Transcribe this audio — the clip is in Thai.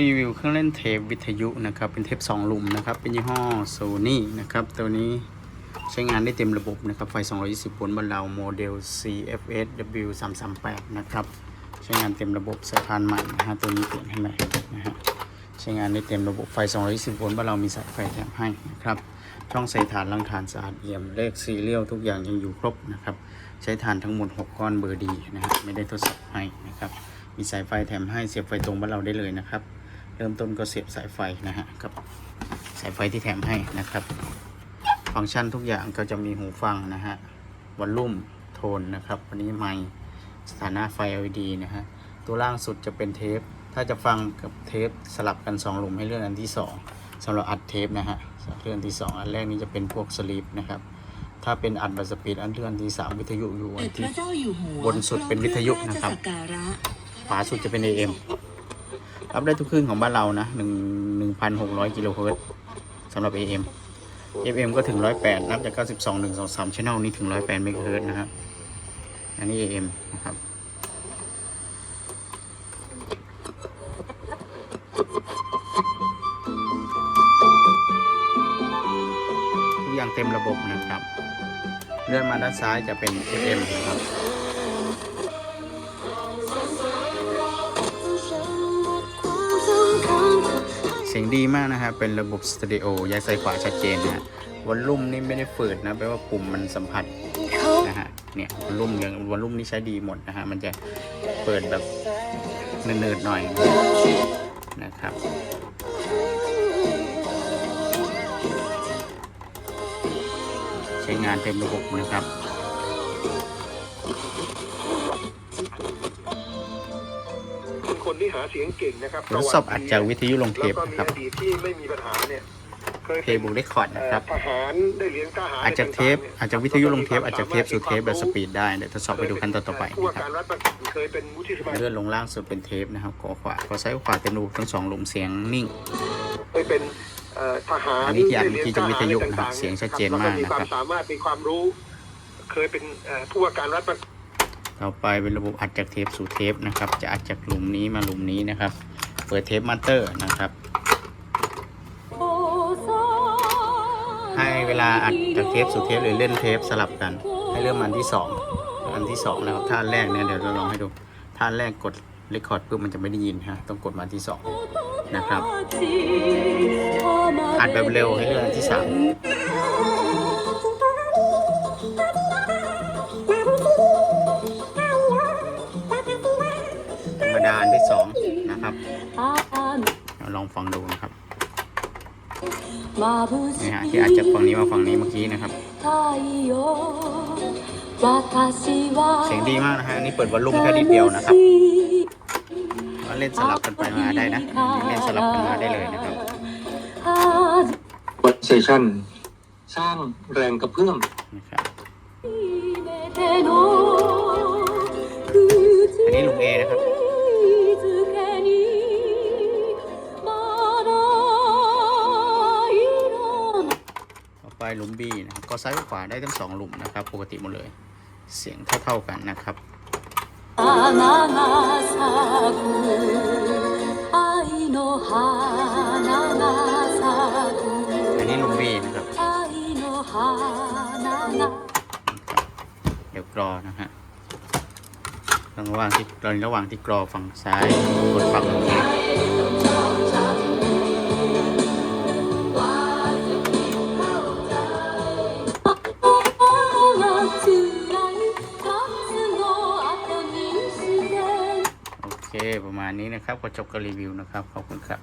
รีวิวเครื่องเล่นเทปวิทยุนะครับ เป็นเทป2ลุมนะครับ เป็นยี่ห้อโซนี่นะครับ ตัวนี้ใช้งานได้เต็มระบบนะครับ ไฟ 220 โวลต์บรรเลาโมเดล CFS W338 นะครับ ใช้งานเต็มระบบสายพานใหม่นะฮะ ตัวนี้เปลี่ยนให้ใหม่นะฮะ ใช้งานได้เต็มระบบไฟ 220 โวลต์บรรเลามีสายไฟแถมให้นะครับ ช่องใส่ฐานลังฐานสะอาดเอี่ยม เลขซีเรียลทุกอย่างยังอยู่ครบนะครับ ใช้ฐานทั้งหมด 6 ก้อนเบอร์ดีนะฮะ ไม่ได้ทดสอบให้นะครับมีสายไฟแถมให้เสียบไฟตรงบ้านเราได้เลยนะครับ ริ่มต้นก็เสียบสายไฟนะฮะกับสายไฟที่แถมให้นะครับ ฟังก์ชันทุกอย่างก็จะมีหูฟังนะฮะวอลลุ่มโทนนะครับ วันนี้ไมค์สถานะไฟ LED นะฮะตัวล่างสุดจะเป็นเทป ถ้าจะฟังกับเทปสลับกัน 2 หลุมให้เลื่อนอันที่ 2สำหรับอัดเทปนะฮะเลื่อนที่ 2 อันแรกนี้จะเป็นพวกสลีปนะครับถ้าเป็นอัดบัตสปีดอันเลื่อนที่ 3 วิทยุอยู่อันพที่ระเจ้าอยู่หัวบนสุดเป็นวิทยุนะครับพอเองาชสักการะขวาสุดจะเป็น AM รับได้ทุกคลื่นของบ้านเรานะหนึ่งหนึ่งพันหกร้อยกิโลเฮิรตซ์สำหรับ AM FM ก็ถึงร้อยแปดนับจากเก้าสิบสองหนึ่งสองสามช่องนี้ถึงร้อยแปดเมกะเฮิรตซ์นะครับ อันนี้ AM นะครับทุกอย่างเต็มระบบนะครับ เลื่อนมาด้านซ้ายจะเป็น FM นะครับ สียงดีมากนะครับ เป็นระบบสเตอริโอย้ายซ้ายขวาชัดเจนนะฮะวอลลุ่มนี่ไม่ได้ฝืดนะแปลว่าปุ่มมันสัมผัสนะฮะ เนี่ยวอลลุ่มอย่างวอลลุ่มนี่ใช้ดีหมดนะฮะ มันจะเปิดแบบเนิร์ดๆหน่อยนะครับใช้งานเต็มระบบนะครับ คนที่หาเสียงเก่งนะครับทดสอบอัดจากวิทยุลงเทปแล้วก็นะมีครับอดีตที่ไม่มีปัญหาเนี่ยเคยเพย์บุกเรคคอร์ดนะครับเอ่อทหารได้เหรียญทหารอาจจะเทปอาจจะวิทยุลงเทปอาจจะเทปสู่เทปแบบสปีดได้เดี๋ยวทดสอบไปดูขั้นตอนต่อไปผู้นะว่าครับการรัฐประกันเคยเป็นวุฒิสมาชิกเลื่อนลงล่างสุดเป็นเทปนะครับขอขวาขอซ้ายขวาเต็มรูทั้งสองหลุมเสียงนิ่งเคยเป็นเอ่อทหารอันนี้ที่อัดได้หรีญเมื่อกี้จากวิทยุทหารนะครับต่างๆเสียงชัดเจนแล้วมากมีนะควาครัมบสามารถมีความรู้ เคยเป็นเอ่อผู้ว่าการรัฐประกัน ต่อไปเป็นระบบอัดจากเทปสู่เทปนะครับ จะอัดจากหลุมนี้มาหลุมนี้นะครับ เปิดเทปมัตเตอร์นะครับ ให้เวลาอัดจากเทปสู่เทปหรือเล่นเทปสลับกัน ให้เริ่มอันที่ 2 อันที่2นะครับท่านแรกเนี่ยเดี๋ยวเราลองให้ดูท่าแรกกดเรคคอร์ดเพื่อมันจะไม่ได้ยินฮะต้องกดมาที่2นะครับอัดแบบเร็วให้เริ่มอันที่3 ดาอันที่สองนะครับเราลองฟังดูนะครับนี่ฮะที่อัดจากฝั่งนี้มาฝั่งนี้เมื่อกี้นะครับเสียงดีมากนะฮะอันนี่เปิดวอลลุ่มแค่นิดเดียวนะครับก็เล่นสลับกันไปมาได้นะเล่นสลับกันมาได้เลยนะครับวัดเซชันสร้างแรงกระเพื่อมนะครับ หลุม B นะก็ซ้ายขวาได้ทั้งสองลุมนะครับ ปกติหมดเลย เสียงเท่าๆกันนะครับอันนี้ลุม B นะครับเดี๋ยวกรอนะฮะระหว่างที่ระหว่างที่กรอฝั่งซ้ายกดฝั่งขวา ประมาณนี้นะครับก็จบการรีวิวนะครับ ขอบคุณครับ